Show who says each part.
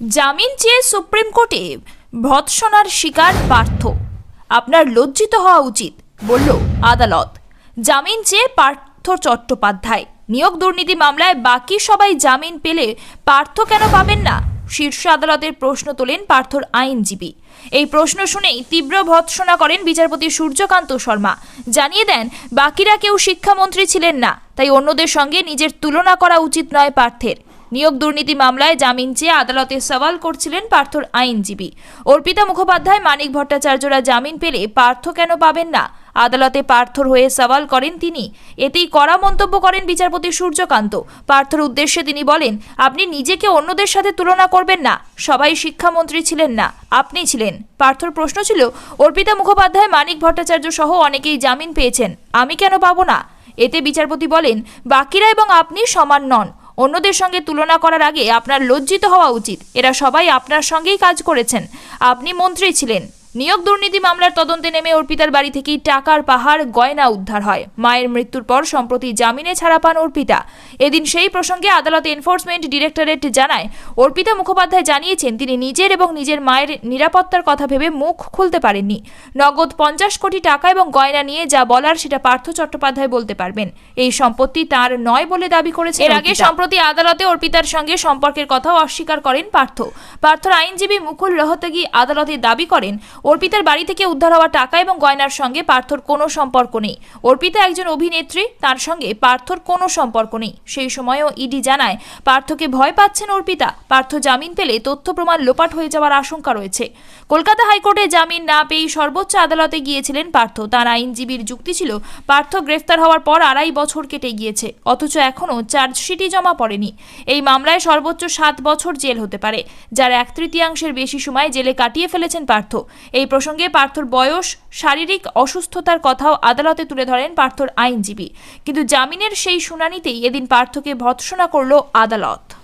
Speaker 1: জামিন চেয়ে সুপ্রিম কোর্টে ভৎসনার শিকার পার্থ। আপনার লজ্জিত হওয়া উচিত, বলল আদালত। জামিন চেয়ে পার্থ চট্টোপাধ্যায়। নিয়োগ দুর্নীতি মামলায় বাকি সবাই জামিন পেলে পার্থ কেন পাবেন না? শীর্ষ আদালতের প্রশ্ন তোলেন পার্থর আইনজীবী। এই প্রশ্ন শুনেই তীব্র ভৎসনা করেন বিচারপতি সূর্যকান্ত শর্মা। জানিয়ে দেন, বাকিরা কেউ শিক্ষামন্ত্রী ছিলেন না, তাই অন্যদের সঙ্গে নিজের তুলনা করা উচিত নয় পার্থের। নিয়োগ দুর্নীতি মামলায় জামিন চেয়ে আদালতে সওয়াল করছিলেন পার্থর আইনজীবী। অর্পিতা মুখোপাধ্যায়, মানিক ভট্টাচার্যরা জামিন পেলে পার্থ কেন পাবেন না? আদালতে পার্থর হয়ে সওয়াল করেন তিনি। এতেই কড়া মন্তব্য করেন বিচারপতি সূর্যকান্ত। পার্থর উদ্দেশ্যে তিনি বলেন, আপনি নিজেকে অন্যদের সাথে তুলনা করবেন না। সবাই শিক্ষামন্ত্রী ছিলেন না। আপনি ছিলেন। পার্থর প্রশ্ন ছিল, অর্পিতা মুখোপাধ্যায়, মানিক ভট্টাচার্য সহ অনেকেই জামিন পেয়েছেন। আমি কেন পাবো না? এতে বিচারপতি বলেন, বাকিরা এবং আপনি সমান নন। অন্যদের সঙ্গে তুলনা করার আগে আপনার লজ্জিত হওয়া উচিত। এরা সবাই আপনার সঙ্গেই কাজ করেছেন। আপনি মন্ত্রী ছিলেন। নিয়োগ দুর্নীতি মামলার তদন্তে নেমে অর্পিতার বাড়ি থেকেই টাকার পাহাড় গয়না উদ্ধার হয়। মায়ের মৃত্যুর পর সম্প্রতি জামিনে ছাড়া পান অর্পিতা। এদিন সেই প্রসঙ্গে আদালতে এনফোর্সমেন্ট ডিরেক্টরেট জানায়। অর্পিতা মুখোপাধ্যায় জানিয়েছেন তিনি নিজের এবং নিজের মায়ের নিরাপত্তার কথা ভেবে মুখ খুলতে পারেননি। নগদ পঞ্চাশ কোটি টাকা এবং গয়না নিয়ে যা বলার সেটা পার্থ চট্টোপাধ্যায় বলতে পারবেন। এই সম্পত্তি তার নয় বলে দাবি করেছে এর আগে সম্প্রতি আদালতে অর্পিতার সঙ্গে সম্পর্কের কথাও অস্বীকার করেন পার্থ। পার্থর আইনজীবী মুকুল রহতগি আদালতে দাবি করেন অর্পিতার বাড়ি থেকে উদ্ধার হওয়া টাকা এবং গয়নার সঙ্গে পার্থর কোনো সম্পর্ক নেই। অর্পিতা একজন অভিনেত্রী, তার সঙ্গে পার্থর কোনো সম্পর্ক নেই। সেই সময়ও ইডি জানায়, পার্থকে ভয় পাচ্ছেন অর্পিতা। পার্থ জামিন পেলে তথ্য প্রমাণ লোপাট হয়ে যাওয়ার আশঙ্কা রয়েছে। কলকাতা হাইকোর্টে জামিন না পেয়ে সর্বোচ্চ আদালতে গিয়েছিলেন পার্থ। তার আইনজীবীর যুক্তি ছিল, পার্থ গ্রেফতার হওয়ার পর আড়াই বছর কেটে গিয়েছে, অথচ এখনও চার্জশিটই জমা পড়েনি। এই মামলায় সর্বোচ্চ সাত বছর জেল হতে পারে, যার এক তৃতীয়াংশের বেশি সময় জেলে কাটিয়ে ফেলেছেন পার্থ। এই প্রসঙ্গে পার্থর বয়স, শারীরিক অসুস্থতার কথাও আদালতে তুলে ধরেন পার্থর আইনজীবী। কিন্তু জামিনের সেই শুনানিতেই এদিন পার্থকে ভৎসনা করল আদালত।